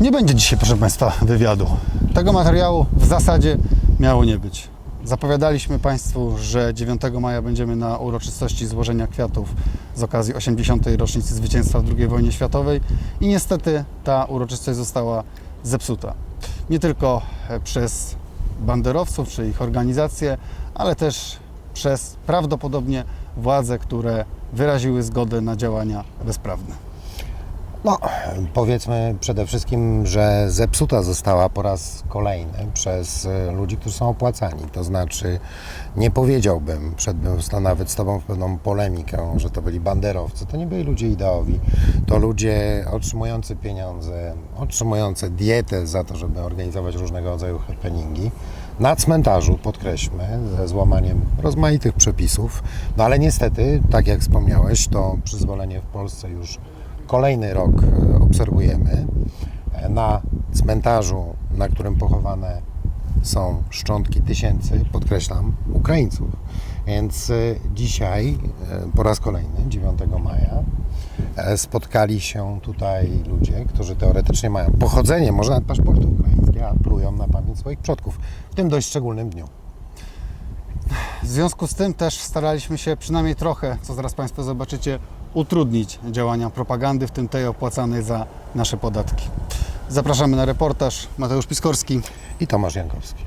Nie będzie dzisiaj, proszę Państwa, wywiadu. Tego materiału w zasadzie miało nie być. Zapowiadaliśmy Państwu, że 9 maja będziemy na uroczystości złożenia kwiatów z okazji 80. rocznicy zwycięstwa w II wojnie światowej i niestety ta uroczystość została zepsuta. Nie tylko e, przez banderowców czy ich organizacje, ale też przez prawdopodobnie władze, które wyraziły zgodę na działania bezprawne. No, powiedzmy przede wszystkim, że zepsuta została po raz kolejny przez e, ludzi, którzy są opłacani. To znaczy, nie powiedziałbym, wszedłbym nawet z Tobą w pewną polemikę, że to byli banderowcy. To nie byli ludzie ideowi. To ludzie otrzymujący pieniądze, otrzymujące dietę za to, żeby organizować różnego rodzaju happeningi. Na cmentarzu, podkreślmy, ze złamaniem rozmaitych przepisów. No ale niestety, tak jak wspomniałeś, to przyzwolenie w Polsce już Kolejny rok e, obserwujemy e, na cmentarzu, na którym pochowane są szczątki tysięcy, podkreślam, Ukraińców. Więc e, dzisiaj, po raz kolejny, 9 maja, spotkali się tutaj ludzie, którzy teoretycznie mają pochodzenie, może nawet paszporty ukraińskie, a plują na pamięć swoich przodków w tym dość szczególnym dniu. W związku z tym też staraliśmy się przynajmniej trochę, co zaraz Państwo zobaczycie, utrudnić działania propagandy, w tym tej opłacanej za nasze podatki. Zapraszamy na reportaż. Mateusz Piskorski. I Tomasz Jankowski.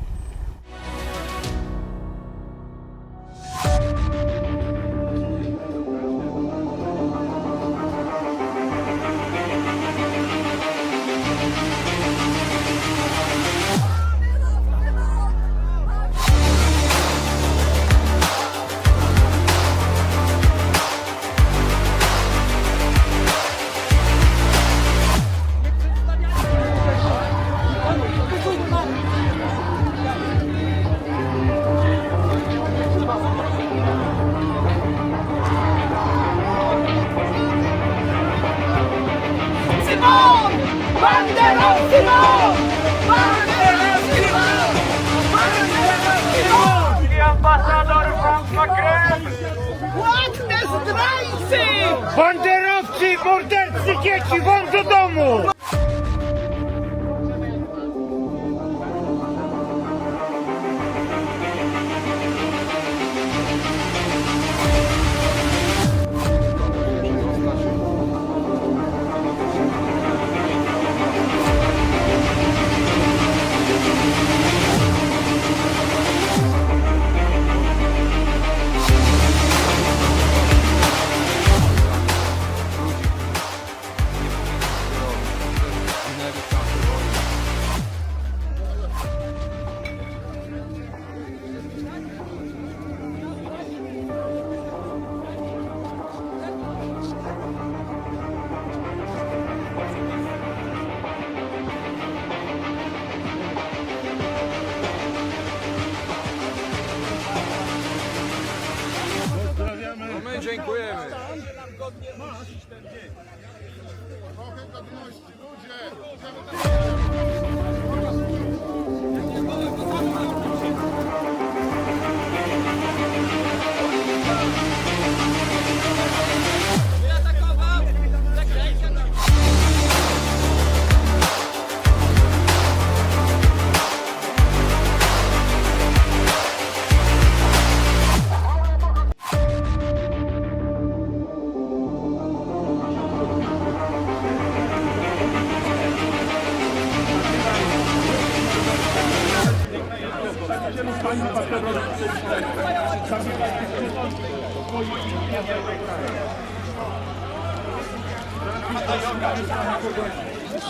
Banderą Simon! Banderą Simon! Banderą Simon! I ambasador Franz Krew! Ładne zdrajcy! Banderowcy, mordercy dzieci, won do domu!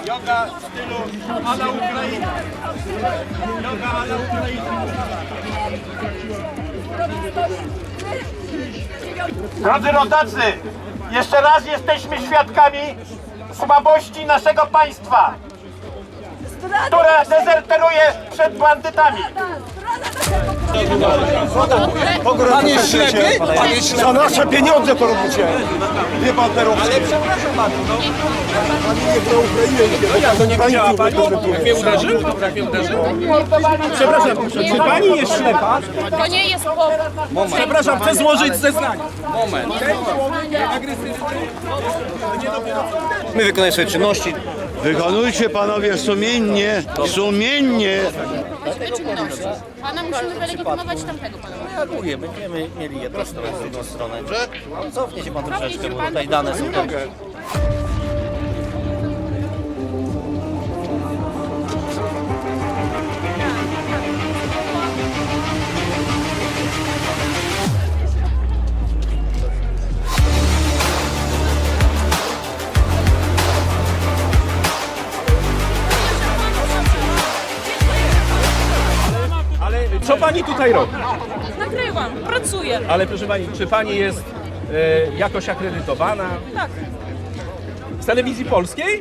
Yoga w stylu Ala Ukraina. Yoga Ala Ukraina. Drodzy rodacy, jeszcze raz jesteśmy świadkami słabości naszego państwa, które dezerteruje przed bandytami. Pan jest ślepy? Pan jest ślepy? Za nasze pieniądze to robicie. Nie banderowcy. Ale Przepraszam bardzo, no. pani nie Ukrainie. Ja to nie widziała pani? Ukraińców Jak mnie uderzył? Jak mnie uderzył? Przepraszam, czy pani jest ślepa? To nie jest powód. Przepraszam, chcę złożyć zeznanie. Moment. My wykonujemy swoje czynności. Wykonujcie panowie sumiennie, sumiennie. Pana musimy wylegitymować tamtego pana. reaguje. Będziemy mieli jedną stronę, drugą stronę. Cofnie się pan troszeczkę, bo tutaj dane są co pani tutaj robi? Nagrywam, pracuję. Ale proszę pani, czy pani jest e, jakoś akredytowana? Tak. Z telewizji polskiej?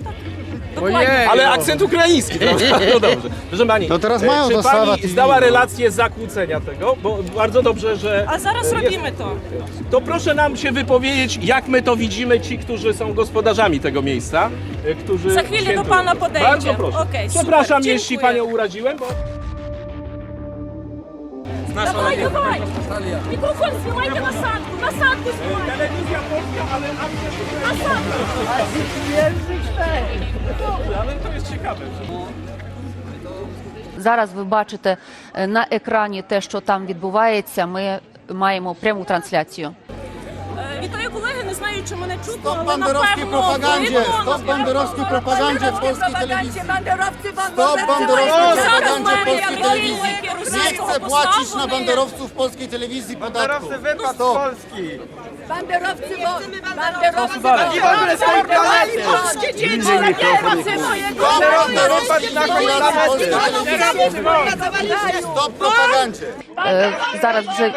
Dokładnie. Ale akcent ukraiński, prawda? No dobrze. Proszę pani, No teraz e, mają czy pani TV, zdała no. relację zakłócenia tego? Bo bardzo dobrze, że... A zaraz e, jest- robimy to. To proszę nam się wypowiedzieć, jak my to widzimy, ci, którzy są gospodarzami tego miejsca, e, którzy... Za chwilę do świętują. pana podejdzie. Bardzo proszę. Okej, super, Przepraszam, jeśli dziękuję. panią uraziłem, bo... Давай, давай! Мікрофон знімайте насадку, насадку знімайте! Телевізія можна, але Насадку! Але то є чекати. Зараз ви бачите е, на екрані те, що там відбувається. Ми маємо пряму трансляцію. Е, вітаю колеги. не знаю, чи мене чутно, Stop але banderowskiej напевно propagandzie! видно. Stop banderowskiej propagandzie w polskiej telewizji! Stop Зараз banderowskiej має propagandzie w polskiej представники telewizji! Nie російського chcę płacić na поставу. banderowców w polskiej telewizji podatku! Stop! Banderowcy won! Banderowcy won! I w ogóle z tej planety! Polskie dzieci! Banderowcy mojego! Stop banderowskiej propagacji w polskiej telewizji! Stop propagandzie! Е, Зараз вже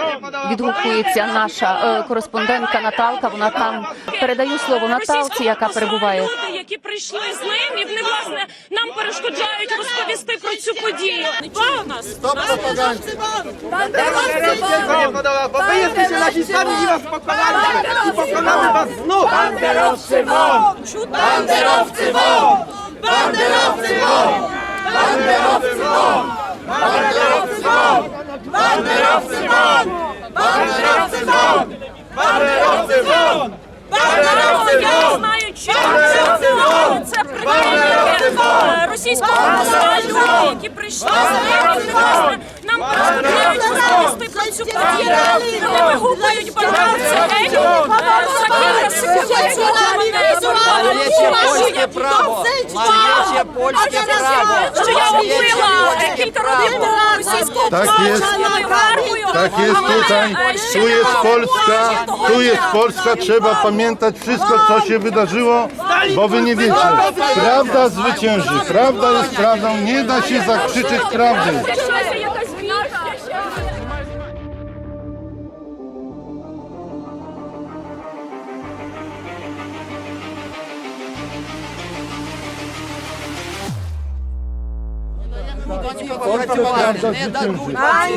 відгукується наша е, кореспондентка Наталка. Вона там Передаю слово Наталці, яка перебуває. Люди, які прийшли з ним, і вони власне нам перешкоджають розповісти про цю подію. Ба нас Стоп наші нашістами і вас покарали і поконали вас знов! Бандеровці вон! Бандеровці вон! Бандеровці вон! Бандеровці вон! Бандеровці вон! Бандеровці вон! Бандеровці вон! Бандеровці вон! Я не знаю, чи це прихильники російського національного, які прийшли власне Криміналісти jest, tak jest tutaj, tu jest Polska, tu jest Polska, trzeba pamiętać wszystko, co się wydarzyło, bo wy nie wiecie. Prawda zwycięży, prawda jest prawdą, nie da się zakrzyczeć prawdy.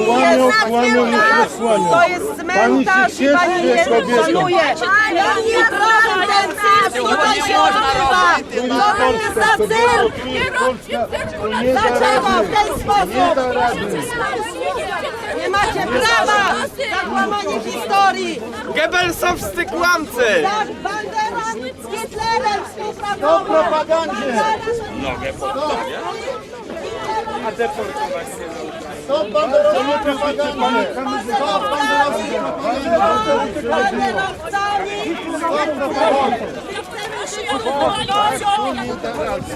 Kłamią, kłamią, nie przesłanią. To jest cmentarz i pani nie szanuje! Tutaj się odbywa! To jest za cyrk! Dlaczego w ten sposób? Nie macie prawa! Zakłamanie historii! Gebelsowscy kłamcy! Tak, Bandera z Hitlerem współpracował! Stop propagandzie! Stop А де портовець? Стоп, бандеровці!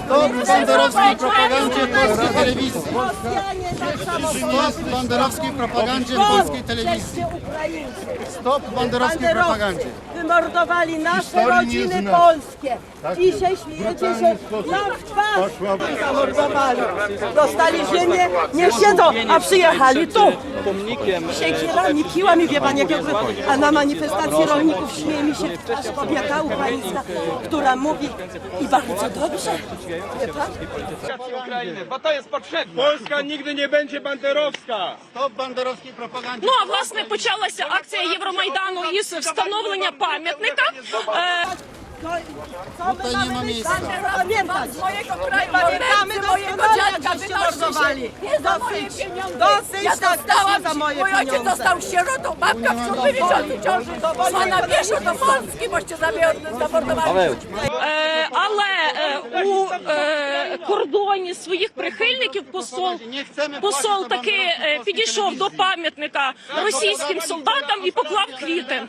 Stop banderowskiej propagandzie polskiej telewizji! Stop banderowskiej propagandzie polskiej telewizji! Stop banderowskiej propagandzie! Wymordowali nasze rodziny polskie. Tak Dzisiaj jest. śmiejecie się w twarz. Zamordowali. Dostali ziemię, nie siedzą, a przyjechali tu. Siekierami, piłami, wie pan, jak jakby, a na manifestacji rolników śmieje mi się w twarz kobieta ukraińska, która mówi i bardzo dobrze, wie pan? Ukrainy, bo to jest potrzebne. Polska nigdy nie będzie banderowska! Stop banderowskiej propagandzie! Ну а власне почалася акція Євромайдану із встановлення пам'ятника. Е, Co my Tutaj nie ma mamy miejsca. Pamiętać. Z mojego kraju Pamiętamy się. Nie za moje Dosyć. pieniądze. Dosyć, ja tak, dostałam, za moje mój ojciec pieniądze. został sierotą, babka w ciąży miesiącu ciąży. Szła na pieszo do Polski, boście zabier- zamordowali. Е, але е, у е, кордоні своїх прихильників посол, посол таки е, підійшов до пам'ятника російським солдатам і поклав квіти.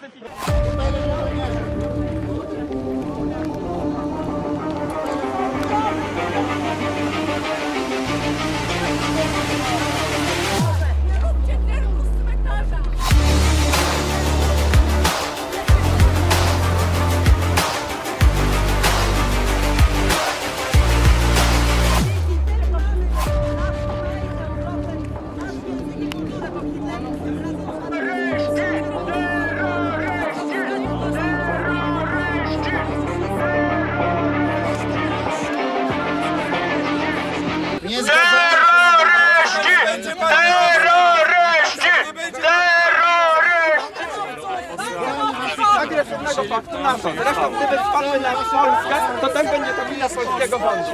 Na to. Zresztą gdyby wpadły na Polskę, to ten będzie to wina polskiego rządu.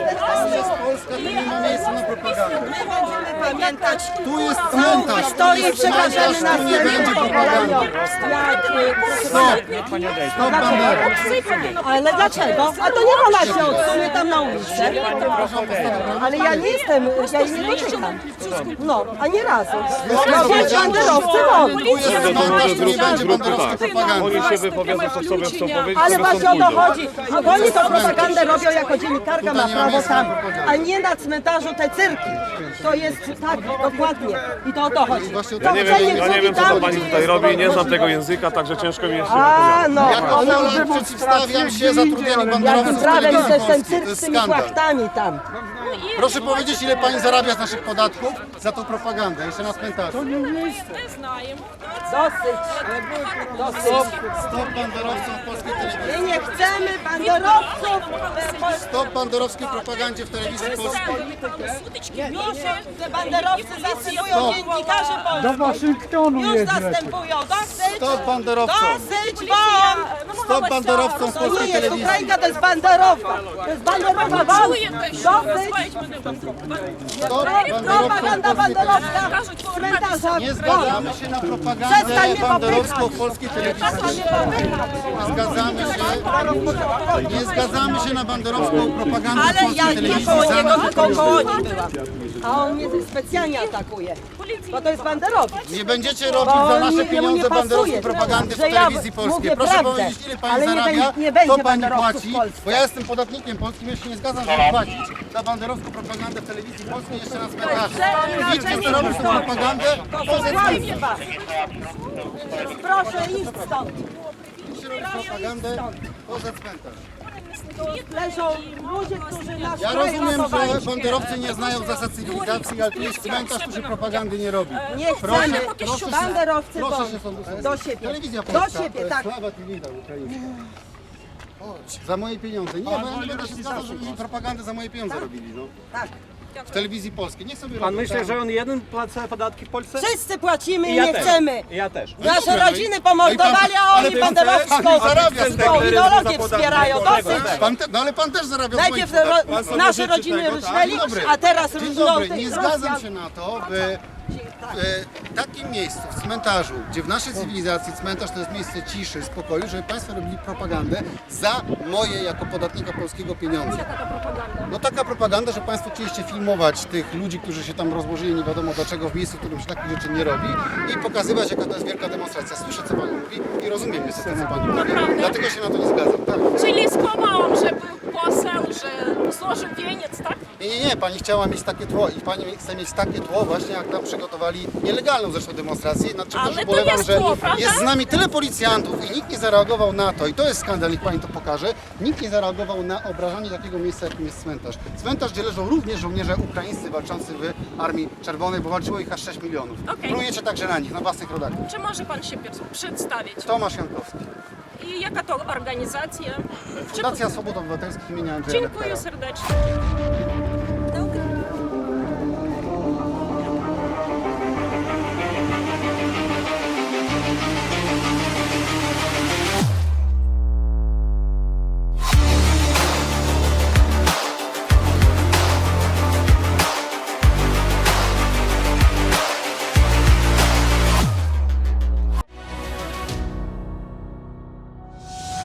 Polska, to nie ma miejsca na propagandę. My będziemy pamiętać Tu jest całą cmentarz. historię i przekażemy tu nie będzie propagandy. Jak, Stop bandera. Ale dlaczego? A to nie ona się odsunie tam na ulicę. Ale ja nie jestem, ja jej nie dotykam. No, ani razu. No więc banderowcy won. Tu jest cmentarz, tu nie będzie banderowskiej propagandy. się wypowiedzą, co sobie chcą powiedzieć, Ale właśnie o to chodzi. A oni tą propagandę robią jako dziennikarka ma prawo tam. A nie na cmentarzu te cyrki. To jest tak, dokładnie. I to o to chodzi. Ja nie wiem- ja nie wiem, co to pani tutaj robi, nie znam tego języka, także ciężko mi jest się A, no. Jako Polak przeciwstawiam się zatrudnieniu Jakim banderowców w prawem chcesz ten cyrk z tymi skandal. płachtami tam? Proszę powiedzieć, ile pani zarabia z naszych podatków za tą propagandę, jeszcze na cmentarzu. Не знаємо. Dosyć. Dosyć. Stop banderowcom w polskiej telewizji. My nie chcemy banderowców. Stop banderowskiej propagandzie w telewizji polskiej. Сутички, Już te banderowcy zasypują Stop. dziennikarzy polskich. Już zastępują. Dosyć. Stop banderowcom. Dosyć wam. Stop banderowcom w To nie polskiej jest telewizji. Ukrainka, to jest banderowa. To jest banderowa wam. Чуєте, що Dosyć. Propaganda. Nie zgadzamy się na propagandę mnie banderowską w polskiej telewizji. Zgadzamy się, nie zgadzamy się na banderowską propagandę w Ale ja polskiej nie telewizji. koło niego, tylko koło byłam. A on mnie specjalnie atakuje. Bo to jest banderowiec. Nie będziecie robić Bo za nasze nie- jemu pieniądze nie banderowskiej pasuje, propagandy w że ja telewizji polskiej. Proszę prawdę, powiedzieć, ile pani ale nie zarabia, będzie- nie będzie co pani banderowców płaci, w Polsce. bo ja jestem podatnikiem polskim, ja się nie zgadzam, żeby płacić za banderowską propagandę w telewizji polskiej jeszcze na cmentarzu. Idźcie, co robisz tą propagandę, To są kłamstwa. Proszę iść stąd. propagandę, poza cmentarz. Leżą ludzie, którzy nasz Ja rozumiem, że banderowcy nie znają zasad cywilizacji, ale tu jest cmentarz, który propagandy nie robi. Nie Proszę, chcemy. proszę Banderowcy proszę się stąd. Do siebie. Telewizja Do polska, siebie, to jest tak. Sława Tywida ukraińska. Za moje pieniądze. Nie, bo ja nie będę się zgadzał, żeby mi propagandę za moje pieniądze robili. No. Tak. W telewizji polskiej. Nie sobie Pan robią myśli, tam. że on jeden płaci podatki w Polsce? Wszyscy płacimy i ja nie też. chcemy. Ja też. No Nasze dobra, no rodziny pomordowali, a ale oni pan- banderowską pan zarabia z tego. ideologię wspierają. Dosyć. Pan te, no ale pan też zarabia z Najpierw moich ro, podatków. nasze rodziny rżnęli, Dzień dobry. a teraz Dzień rżną dobry, tych nie zgadzam się na to, by w takim miejscu, w cmentarzu, gdzie w naszej cywilizacji cmentarz to jest miejsce ciszy, spokoju, żeby Państwo robili propagandę za moje jako podatnika polskiego pieniądze. No taka propaganda, że Państwo chcieliście filmować tych ludzi, którzy się tam rozłożyli nie wiadomo dlaczego w miejscu, w którym się takich rzeczy nie robi i pokazywać jaka to jest wielka demonstracja. Słyszę co Pani mówi i rozumiem niestety co Pani mówi. Dlatego się na to nie zgadzam. Tak. Czyli skłamałam, że był poseł, że złożył wieniec, tak? Nie, nie, nie, pani chciała mieć takie tło i pani chce mieć takie tło właśnie jak nam przygotowali nielegalną zresztą demonstrację, nad czym Ale też to ubolewam, jest że tło, prawda? jest z nami tyle policjantów i nikt nie zareagował na to i to jest skandal, niech pani to pokaże, nikt nie zareagował na obrażanie takiego miejsca jakim jest cmentarz. Cmentarz, gdzie leżą również żołnierze ukraińscy walczący w Armii Czerwonej, bo walczyło ich aż 6 milionów. Okej. Plujecie także na nich, na własnych rodaków. Czy może pan się pier- przedstawić? Tomasz Jankowski, I jaka to organizacja? Czy... Fundacja Swobód Obywatelskich imienia Andrzeja Dziękuję serdecznie.